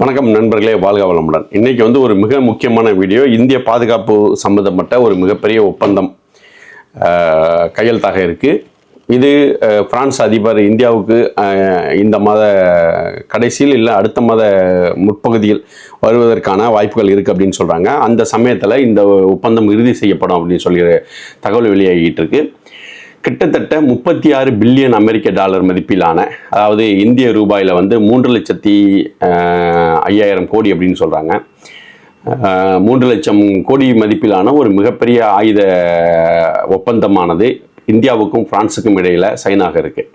வணக்கம் நண்பர்களே வாழ்க வளமுடன். இன்றைக்கி வந்து ஒரு மிக முக்கியமான வீடியோ. இந்திய பாதுகாப்பு சம்மந்தப்பட்ட ஒரு மிகப்பெரிய ஒப்பந்தம் கையெழுத்தாக இருக்குது இது பிரான்ஸ் அதிபர் இந்தியாவுக்கு இந்த மாத கடைசியில் இல்லை அடுத்த மாத முற்பகுதியில் வருவதற்கான வாய்ப்புகள் இருக்குது அப்படின்னு சொல்கிறாங்க அந்த சமயத்தில் இந்த ஒப்பந்தம் இறுதி செய்யப்படும் அப்படின்னு சொல்லி தகவல் வெளியாகிட்டு இருக்குது கிட்டத்தட்ட முப்பத்தி ஆறு பில்லியன் அமெரிக்க டாலர் மதிப்பிலான அதாவது இந்திய ரூபாயில் வந்து மூன்று லட்சத்தி ஐயாயிரம் கோடி அப்படின்னு சொல்கிறாங்க மூன்று லட்சம் கோடி மதிப்பிலான ஒரு மிகப்பெரிய ஆயுத ஒப்பந்தமானது இந்தியாவுக்கும் பிரான்ஸுக்கும் இடையில் சைனாக இருக்குது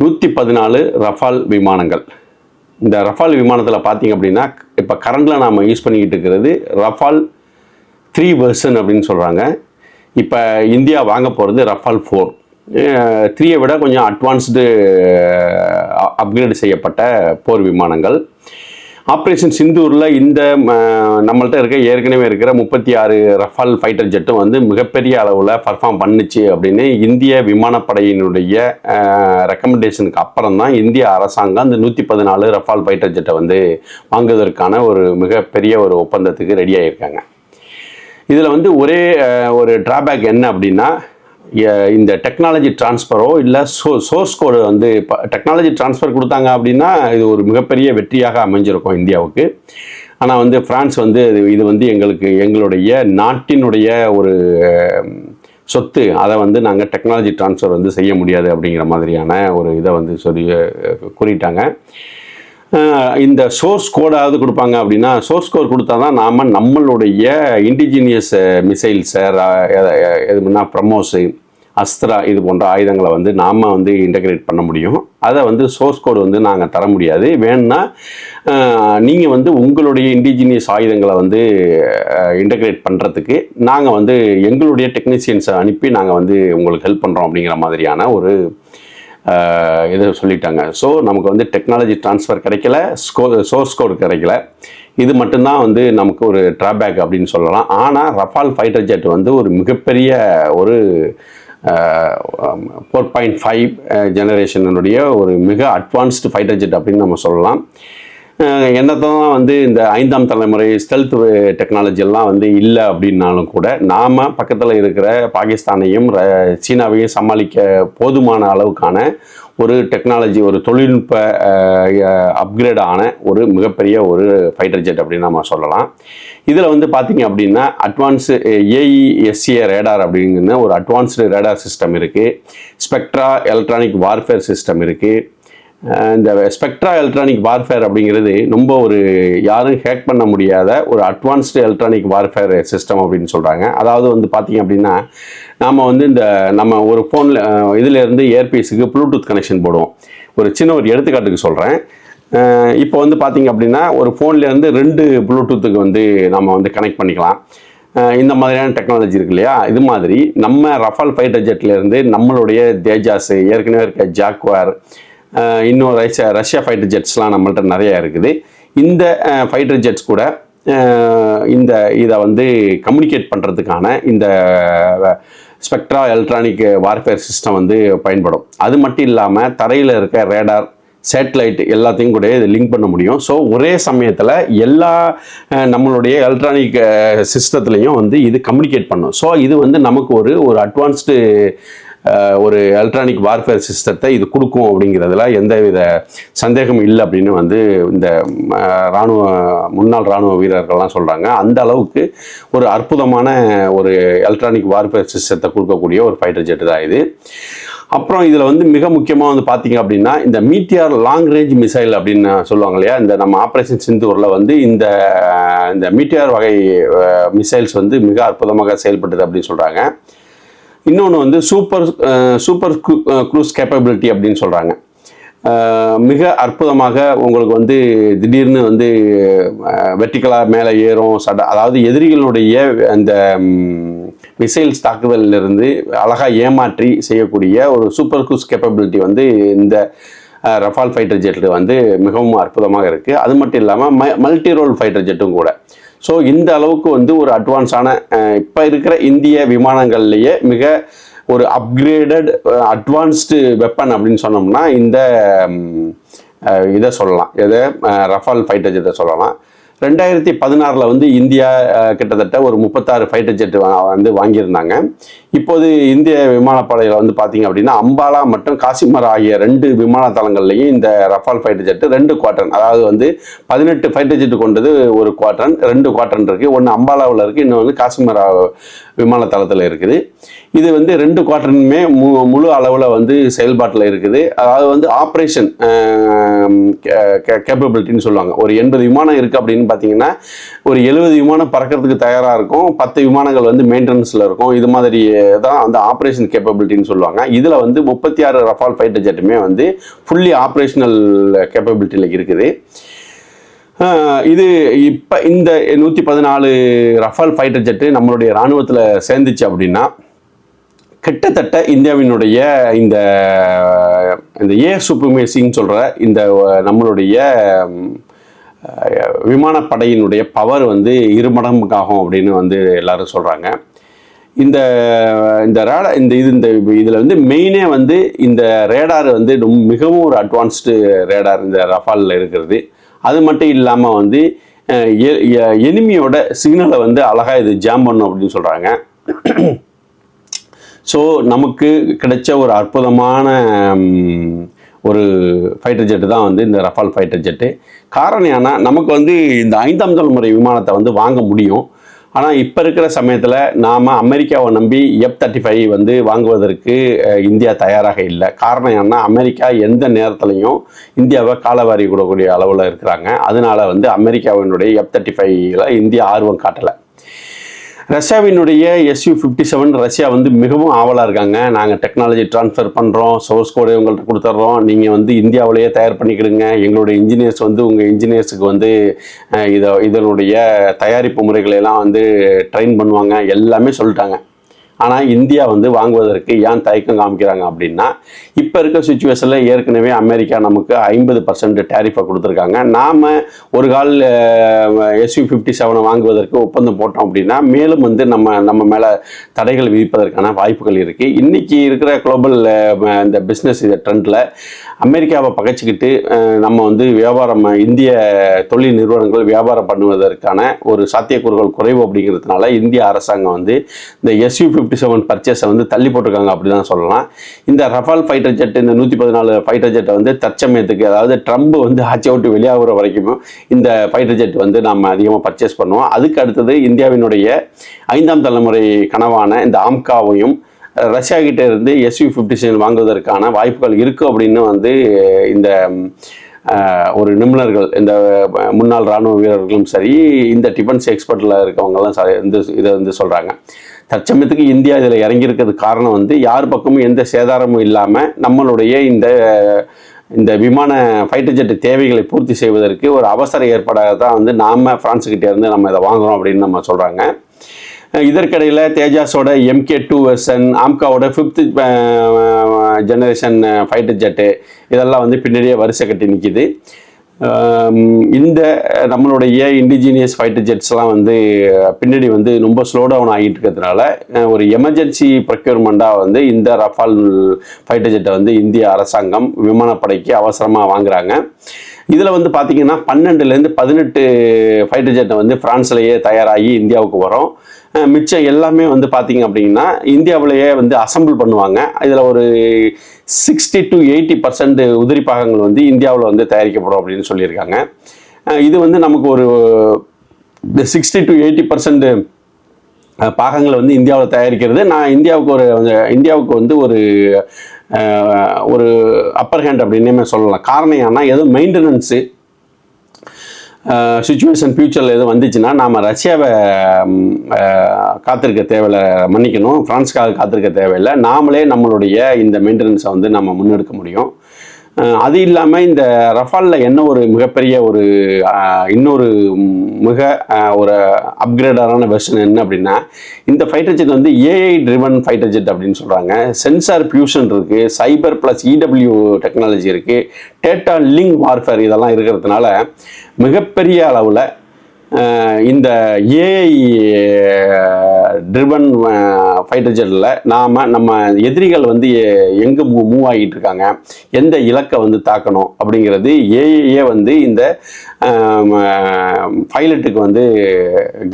நூற்றி பதினாலு ரஃபால் விமானங்கள். இந்த ரஃபால் விமானத்தில் பார்த்தீங்க அப்படின்னா இப்போ கரண்டில் நாம் யூஸ் பண்ணிக்கிட்டு இருக்கிறது ரஃபால் த்ரீ வெர்ஷன் அப்படின்னு சொல்கிறாங்க இப்போ இந்தியா வாங்க போகிறது ரஃபால் ஃபோர் த்ரீயை விட கொஞ்சம் அட்வான்ஸ்டு அப்கிரேட் செய்யப்பட்ட போர் விமானங்கள். ஆப்ரேஷன் சிந்தூரில் இந்த நம்மள்ட்ட இருக்க ஏற்கனவே இருக்கிற முப்பத்தி ஆறு ரஃபால் ஃபைட்டர் ஜெட்டும் வந்து மிகப்பெரிய அளவில் பர்ஃபார்ம் பண்ணுச்சு அப்படின்னு இந்திய விமானப்படையினுடைய ரெக்கமெண்டேஷனுக்கு அப்புறம் தான் இந்திய அரசாங்கம் அந்த நூற்றி பதினாலு ரஃபால் ஃபைட்டர் ஜெட்டை வந்து வாங்குவதற்கான ஒரு மிகப்பெரிய ஒரு ஒப்பந்தத்துக்கு ரெடி ஆகியிருக்காங்க இதில் வந்து ஒரே ஒரு டிராபேக் என்ன அப்படின்னா இந்த டெக்னாலஜி ட்ரான்ஸ்ஃபரோ இல்லை சோ சோர்ஸ் கோடு வந்து இப்போ டெக்னாலஜி ட்ரான்ஸ்ஃபர் கொடுத்தாங்க அப்படின்னா இது ஒரு மிகப்பெரிய வெற்றியாக அமைஞ்சிருக்கும் இந்தியாவுக்கு. ஆனால் வந்து ஃப்ரான்ஸ் வந்து இது இது வந்து எங்களுக்கு எங்களுடைய நாட்டினுடைய ஒரு சொத்து. அதை வந்து நாங்கள் டெக்னாலஜி ட்ரான்ஸ்ஃபர் வந்து செய்ய முடியாது அப்படிங்கிற மாதிரியான ஒரு இதை வந்து சொல்லி கூறிட்டாங்க. இந்த சோர்ஸ் கோடாவது கொடுப்பாங்க அப்படின்னா சோர்ஸ் கோட் கொடுத்தா தான் நாம் நம்மளுடைய இண்டிஜினியஸ் மிசைல்ஸை எதுனா ப்ரமோஸு அஸ்த்ரா இது போன்ற ஆயுதங்களை வந்து நாம் வந்து இன்டகிரேட் பண்ண முடியும். அதை வந்து சோர்ஸ் கோடு வந்து நாங்கள் தர முடியாது. வேணும்னா நீங்கள் வந்து உங்களுடைய இண்டிஜினியஸ் ஆயுதங்களை வந்து இன்டகிரேட் பண்ணுறதுக்கு நாங்கள் வந்து எங்களுடைய டெக்னீஷியன்ஸை அனுப்பி நாங்கள் வந்து உங்களுக்கு ஹெல்ப் பண்ணுறோம் அப்படிங்கிற மாதிரியான ஒரு இது சொல்லிட்டாங்க. ஸோ நமக்கு வந்து டெக்னாலஜி ட்ரான்ஸ்ஃபர் கிடைக்கல. ஸ்கோ சோர்ஸ் கோடு கிடைக்கல. இது மட்டும்தான் வந்து நமக்கு ஒரு ட்ராபேக் அப்படின்னு சொல்லலாம். ஆனால் ரஃபால் ஃபைட்டர் ஜெட் வந்து ஒரு மிகப்பெரிய ஒரு ஃபோர் பாயிண்ட் ஃபைவ் ஜெனரேஷனுடைய ஒரு மிக அட்வான்ஸ்டு ஃபைட்டர் ஜெட் அப்படின்னு நம்ம சொல்லலாம். என்னதான் வந்து இந்த ஐந்தாம் தலைமுறை ஸ்டெல்த் டெக்னாலஜிலாம் வந்து இல்லை அப்படின்னாலும் கூட நாம் பக்கத்தில் இருக்கிற பாகிஸ்தானையும் ர- சீனாவையும் சமாளிக்க போதுமான அளவுக்கான ஒரு டெக்னாலஜி ஒரு தொழில்நுட்ப அப்கிரேட் ஆன ஒரு மிகப்பெரிய ஒரு ஃபைட்டர் ஜெட் அப்படின்னு நம்ம சொல்லலாம். இதில் வந்து பார்த்தீங்க அப்படின்னா அட்வான்ஸு ஏஇஎஸ்சிஏ ரேடார் அப்படிங்கிற ஒரு அட்வான்ஸ்டு ரேடார் சிஸ்டம் இருக்குது ஸ்பெக்ட்ரா எலக்ட்ரானிக் வார்ஃபேர் சிஸ்டம் இருக்குது இந்த ஸ்பெக்ட்ரா எலக்ட்ரானிக் வார்ஃபேர் அப்படிங்கிறது ரொம்ப ஒரு யாரும் ஹேக் பண்ண முடியாத ஒரு அட்வான்ஸ்டு எலக்ட்ரானிக் வார்ஃபேர் சிஸ்டம் அப்படின்னு சொல்கிறாங்க அதாவது வந்து பார்த்தீங்க அப்படின்னா நாம் வந்து இந்த நம்ம ஒரு ஃபோனில் இதிலேருந்து இயர்பீஸுக்கு ப்ளூடூத் கனெக்ஷன் போடுவோம். ஒரு சின்ன ஒரு எடுத்துக்காட்டுக்கு சொல்கிறேன் இப்போ வந்து பார்த்தீங்க அப்படின்னா ஒரு ஃபோன்லேருந்து ரெண்டு ப்ளூடூத்துக்கு வந்து நம்ம வந்து கனெக்ட் பண்ணிக்கலாம். இந்த மாதிரியான டெக்னாலஜி இருக்கு இல்லையா? இது மாதிரி நம்ம ரஃபால் ஃபைட்டர் ஜெட்லேருந்து நம்மளுடைய தேஜாஸ் ஏற்கனவே இருக்க ஜாக்வார் இன்னும் ரஷ்யா ரஷ்யா ஃபைட்டர் ஜெட்ஸ்லாம் நம்மள்கிட்ட நிறையா இருக்குது. இந்த ஃபைட்டர் ஜெட்ஸ் கூட இந்த இதை வந்து கம்யூனிகேட் பண்ணுறதுக்கான இந்த ஸ்பெக்ட்ரா எலக்ட்ரானிக் வார்ஃபேர் சிஸ்டம் வந்து பயன்படும். அது மட்டும் இல்லாமல் தரையில் இருக்க ரேடார் சேட்டலைட் எல்லாத்தையும் கூட இது லிங்க் பண்ண முடியும். ஸோ ஒரே சமயத்தில் எல்லா நம்மளுடைய எலக்ட்ரானிக் சிஸ்டத்துலேயும் வந்து இது கம்யூனிகேட் பண்ணும். ஸோ இது வந்து நமக்கு ஒரு ஒரு அட்வான்ஸ்டு ஒரு எலக்ட்ரானிக் வார்ஃபேர் சிஸ்டத்தை இது கொடுக்கும் அப்படிங்கிறதுல எந்தவித சந்தேகம் இல்லை அப்படின்னு வந்து இந்த இராணுவ முன்னாள் இராணுவ வீரர்கள்லாம் சொல்கிறாங்க அந்த அளவுக்கு ஒரு அற்புதமான ஒரு எலக்ட்ரானிக் வார்ஃபேர் சிஸ்டத்தை கொடுக்கக்கூடிய ஒரு ஃபைட்டர் ஜெட் தான் இது. அப்புறம் இதில் வந்து மிக முக்கியமாக வந்து பார்த்தீங்க அப்படின்னா இந்த மீட்டியார் லாங் ரேஞ்ச் மிசைல் அப்படின்னு சொல்லுவாங்க இல்லையா? இந்த நம்ம ஆப்ரேஷன் சிந்தூரில் வந்து இந்த இந்த மீட்டியார் வகை மிசைல்ஸ் வந்து மிக அற்புதமாக செயல்பட்டது அப்படின்னு சொல்கிறாங்க இன்னொன்று வந்து சூப்பர் சூப்பர் க்ரூஸ் கேப்பபிலிட்டி அப்படின்னு சொல்கிறாங்க மிக அற்புதமாக உங்களுக்கு வந்து திடீர்னு வந்து வெர்டிக்கலாக மேலே ஏறும் சட அதாவது எதிரிகளுடைய அந்த மிசைல்ஸ் தாக்குதலிலிருந்து அழகாக ஏமாற்றி செய்யக்கூடிய ஒரு சூப்பர் குஸ் கேப்பபிலிட்டி வந்து இந்த ரஃபால் ஃபைட்டர் ஜெட்டில் வந்து மிகவும் அற்புதமாக இருக்குது அது மட்டும் இல்லாமல் ம மல்டி ரோல் ஃபைட்டர் ஜெட்டும் கூட. ஸோ இந்த அளவுக்கு வந்து ஒரு அட்வான்ஸான இப்போ இருக்கிற இந்திய விமானங்கள்லேயே மிக ஒரு அப்கிரேடட் அட்வான்ஸ்டு வெப்பன் அப்படின்னு சொன்னோம்னா இந்த இதை சொல்லலாம். எதை? ரஃபால் ஃபைட்டர் ஜெட்டை சொல்லலாம். ரெண்டாயிரத்தி பதினாறில் வந்து இந்தியா கிட்டத்தட்ட ஒரு முப்பத்தாறு ஃபைட்டர் ஜெட் வந்து வாங்கியிருந்தாங்க. இப்போது இந்திய விமானப்படையில் வந்து பார்த்தீங்க அப்படின்னா அம்பாலா மற்றும் காசிமர் ஆகிய ரெண்டு விமான தளங்கள்லையும் இந்த ரஃபால் ஃபைட்டர் ஜெட்டு ரெண்டு குவாட்ரன் அதாவது வந்து பதினெட்டு ஃபைட்டர் ஜெட்டு கொண்டது ஒரு குவாட்ரன் ரெண்டு குவாட்ரன் இருக்குது ஒன்று அம்பாலாவில் இருக்குது இன்னொன்று வந்து காசிமரா விமான தளத்தில் இருக்குது. இது வந்து ரெண்டு குவார்டருமே மு முழு அளவில் வந்து செயல்பாட்டில் இருக்குது. அதாவது வந்து ஆப்ரேஷன் கேப்பபிலிட்டின்னு சொல்லுவாங்க. ஒரு எண்பது விமானம் இருக்குது அப்படின்னு பார்த்தீங்கன்னா ஒரு எழுபது விமானம் பறக்கிறதுக்கு தயாராக இருக்கும். பத்து விமானங்கள் வந்து மெயின்டெனன்ஸில் இருக்கும். இது மாதிரி தான் அந்த ஆப்ரேஷன் கேப்பபிலிட்டின்னு சொல்லுவாங்க. இதில் வந்து முப்பத்தி ஆறு ரஃபால் ஃபைட்டர் ஜெட்டுமே வந்து ஃபுல்லி ஆப்ரேஷனல் கேப்பபிலிட்டியில் இருக்குது. இது இப்போ இந்த நூற்றி பதினாலு ரஃபால் ஃபைட்டர் ஜெட்டு நம்மளுடைய இராணுவத்தில் சேர்ந்துச்சு அப்படின்னா கிட்டத்தட்ட இந்தியாவினுடைய இந்த இந்த ஏ சுப்ரமேசின்னு சொல்கிற இந்த நம்மளுடைய விமானப்படையினுடைய பவர் வந்து இருமடங்குக்காகும் அப்படின்னு வந்து எல்லாரும் சொல்கிறாங்க இந்த இந்த ரேடா இந்த இது இந்த இதில் வந்து மெயினே வந்து இந்த ரேடார் வந்து ரொம்ப மிகவும் ஒரு அட்வான்ஸ்டு ரேடார் இந்த ரஃபாலில் இருக்கிறது. அது மட்டும் இல்லாமல் வந்து எனிமியோட சிக்னலை வந்து அழகாக இது ஜாம் பண்ணும் அப்படின்னு சொல்கிறாங்க ஸோ நமக்கு கிடைச்ச ஒரு அற்புதமான ஒரு ஃபைட்டர் ஜெட்டு தான் வந்து இந்த ரஃபால் ஃபைட்டர் ஜெட்டு காரணம் ஏன்னா நமக்கு வந்து இந்த ஐந்தாம் தலைமுறை விமானத்தை வந்து வாங்க முடியும். ஆனால் இப்போ இருக்கிற சமயத்தில் நாம் அமெரிக்காவை நம்பி எஃப் தேர்ட்டி ஃபைவ் வந்து வாங்குவதற்கு இந்தியா தயாராக இல்லை. காரணம் என்னன்னா அமெரிக்கா எந்த நேரத்துலையும் இந்தியாவை காலவாரி விடக்கூடிய அளவில் இருக்கிறாங்க. அதனால வந்து அமெரிக்காவினுடைய எஃப் தேர்ட்டி ஃபைவ்ல இந்தியா ஆர்வம் காட்டலை. ரஷ்யாவினுடைய எஸ்யூ ஃபிஃப்டி செவன் ரஷ்யா வந்து மிகவும் ஆவலாக இருக்காங்க. நாங்கள் டெக்னாலஜி ட்ரான்ஸ்ஃபர் பண்ணுறோம் சோர்ஸ் கோடை உங்கள்கிட்ட கொடுத்துட்றோம் நீங்கள் வந்து இந்தியாவிலேயே தயார் பண்ணிக்கிடுங்க. எங்களுடைய இன்ஜினியர்ஸ் வந்து உங்கள் இன்ஜினியர்ஸுக்கு வந்து இதை இதனுடைய தயாரிப்பு முறைகளை எல்லாம் வந்து ட்ரெயின் பண்ணுவாங்க. எல்லாமே சொல்லிட்டாங்க. ஆனால் இந்தியா வந்து வாங்குவதற்கு ஏன் தயக்கம் காமிக்கிறாங்க அப்படின்னா இப்போ இருக்க சுச்சுவேஷனில் ஏற்கனவே அமெரிக்கா நமக்கு ஐம்பது பர்சன்ட் டேரிஃபை கொடுத்துருக்காங்க. நாம் ஒரு கால் எஸ்யூ ஃபிஃப்டி செவனை வாங்குவதற்கு ஒப்பந்தம் போட்டோம் அப்படின்னா மேலும் வந்து நம்ம நம்ம மேலே தடைகள் விதிப்பதற்கான வாய்ப்புகள் இருக்குது இன்றைக்கி இருக்கிற குளோபல் இந்த பிஸ்னஸ் இந்த ட்ரெண்டில் அமெரிக்காவை பகைச்சிக்கிட்டு நம்ம வந்து வியாபாரம் இந்திய தொழில் நிறுவனங்கள் வியாபாரம் பண்ணுவதற்கான ஒரு சாத்தியக்கூறுகள் குறைவு அப்படிங்கிறதுனால இந்திய அரசாங்கம் வந்து இந்த எஸ்யூ ஃபிஃப்டி செவன் பர்ச்சேஸை வந்து தள்ளி போட்டிருக்காங்க அப்படி தான் சொல்லலாம். இந்த ரஃபால் ஃபைட்டர் ஜெட் இந்த நூற்றி பதினாலு ஃபைட்டர் ஜெட்டை வந்து தற்சமயத்துக்கு அதாவது ட்ரம்ப் வந்து ஆட்சி விட்டு வெளியாகிற வரைக்கும் இந்த ஃபைட்டர் ஜெட் வந்து நம்ம அதிகமாக பர்ச்சேஸ் பண்ணுவோம். அதுக்கு அடுத்தது இந்தியாவினுடைய ஐந்தாம் தலைமுறை கனவான இந்த ஆம்காவையும் ரஷ்யா கிட்டே இருந்து எஸ்யூ ஃபிஃப்டி செவன் வாங்குவதற்கான வாய்ப்புகள் இருக்குது அப்படின்னு வந்து இந்த ஒரு நிபுணர்கள் இந்த முன்னாள் இராணுவ வீரர்களும் சரி இந்த டிஃபென்ஸ் எக்ஸ்பர்ட்டில் இருக்கவங்கெல்லாம் சரி வந்து இதை வந்து சொல்கிறாங்க தற்சமயத்துக்கு இந்தியா இதில் இறங்கியிருக்கிறதுக்கு காரணம் வந்து யார் பக்கமும் எந்த சேதாரமும் இல்லாமல் நம்மளுடைய இந்த இந்த விமான ஃபைட்டர் ஜெட் தேவைகளை பூர்த்தி செய்வதற்கு ஒரு அவசர ஏற்பாடாக தான் வந்து நாம் ஃப்ரான்ஸுக்கிட்ட இருந்து நம்ம இதை வாங்குறோம் அப்படின்னு நம்ம சொல்கிறாங்க இதற்கிடையில் தேஜாஸோட எம்கே டூ வெர்சன் ஆம்காவோட ஃபிஃப்த்து ஜெனரேஷன் ஃபைட்டர் ஜெட்டு இதெல்லாம் வந்து பின்னாடியே வரிசை கட்டி நிற்கிது இந்த நம்மளுடைய இண்டிஜினியஸ் ஃபைட்டர் ஜெட்ஸ்லாம் வந்து பின்னாடி வந்து ரொம்ப ஸ்லோ டவுன் ஆகிட்டு இருக்கிறதுனால ஒரு எமர்ஜென்சி ப்ரொக்யூர்மெண்ட்டாக வந்து இந்த ரஃபால் ஃபைட்டர் ஜெட்டை வந்து இந்திய அரசாங்கம் விமானப்படைக்கு அவசரமாக வாங்குறாங்க. இதில் வந்து பார்த்திங்கன்னா பன்னெண்டுலேருந்து பதினெட்டு ஃபைட்டர் ஜெட்டை வந்து ஃப்ரான்ஸ்லேயே தயாராகி இந்தியாவுக்கு வரும். மிச்சம் எல்லாமே வந்து பார்த்தீங்க அப்படின்னா இந்தியாவிலேயே வந்து அசம்பிள் பண்ணுவாங்க. இதில் ஒரு சிக்ஸ்டி டு எயிட்டி பர்சன்ட் உதிரி பாகங்கள் வந்து இந்தியாவில் வந்து தயாரிக்கப்படும் அப்படின்னு சொல்லியிருக்காங்க. இது வந்து நமக்கு ஒரு சிக்ஸ்டி டு எயிட்டி பர்சன்ட் பாகங்களை வந்து இந்தியாவில் தயாரிக்கிறது. நான் இந்தியாவுக்கு ஒரு இந்தியாவுக்கு வந்து ஒரு ஒரு அப்பர் ஹேண்ட் அப்படின்னே சொல்லலாம். காரணம் ஏன்னா எதுவும் மெயின்டெனன்ஸு சுச்சுவேஷன் ஃப்யூச்சரில் எதுவும் வந்துச்சுன்னா நாம் ரஷ்யாவை காத்திருக்க தேவையில்லை மன்னிக்கணும். ஃப்ரான்ஸ்க்காக காத்திருக்க தேவையில்லை. நாமளே நம்மளுடைய இந்த மெயின்டெனன்ஸை வந்து நம்ம முன்னெடுக்க முடியும். அது இல்லாமல் இந்த ரஃபாலில் என்ன ஒரு மிகப்பெரிய ஒரு இன்னொரு மிக ஒரு அப்கிரேடரான வெர்ஷன் என்ன அப்படின்னா இந்த ஃபைட்டர் ஜெட் வந்து ஏஐ ட்ரிவன் ஃபைட்டர் ஜெட் அப்படின்னு சொல்கிறாங்க சென்சார் ஃபியூஷன் இருக்குது சைபர் ப்ளஸ் இடபிள்யூ டெக்னாலஜி இருக்குது டேட்டா லிங்க் வார்ஃபேர் இதெல்லாம் இருக்கிறதுனால மிகப்பெரிய அளவில் இந்த ஏஐ ட்ரிவன் ஃபைட்டர் ஜெட்டில் நாம் நம்ம எதிரிகள் வந்து எங்கே மூ மூவ் ஆகிட்டு இருக்காங்க எந்த இலக்கை வந்து தாக்கணும் அப்படிங்கிறது ஏஐயே வந்து இந்த பைலட்டுக்கு வந்து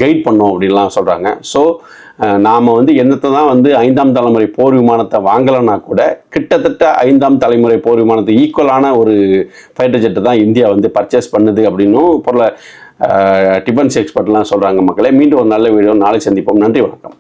கைட் பண்ணும் அப்படின்லாம் சொல்கிறாங்க ஸோ நாம் வந்து என்னத்தை தான் வந்து ஐந்தாம் தலைமுறை போர் விமானத்தை வாங்கலைன்னா கூட கிட்டத்தட்ட ஐந்தாம் தலைமுறை போர் விமானத்துக்கு ஈக்குவலான ஒரு ஃபைட்டர் ஜெட்டு தான் இந்தியா வந்து பர்ச்சேஸ் பண்ணுது அப்படின்னும் பொருளை டிபன்ஸ் எக்ஸ்பர்ட்லாம் சொல்கிறாங்க மக்களே. மீண்டும் ஒரு நல்ல வீடியோ நாளை சந்திப்போம். நன்றி வணக்கம்.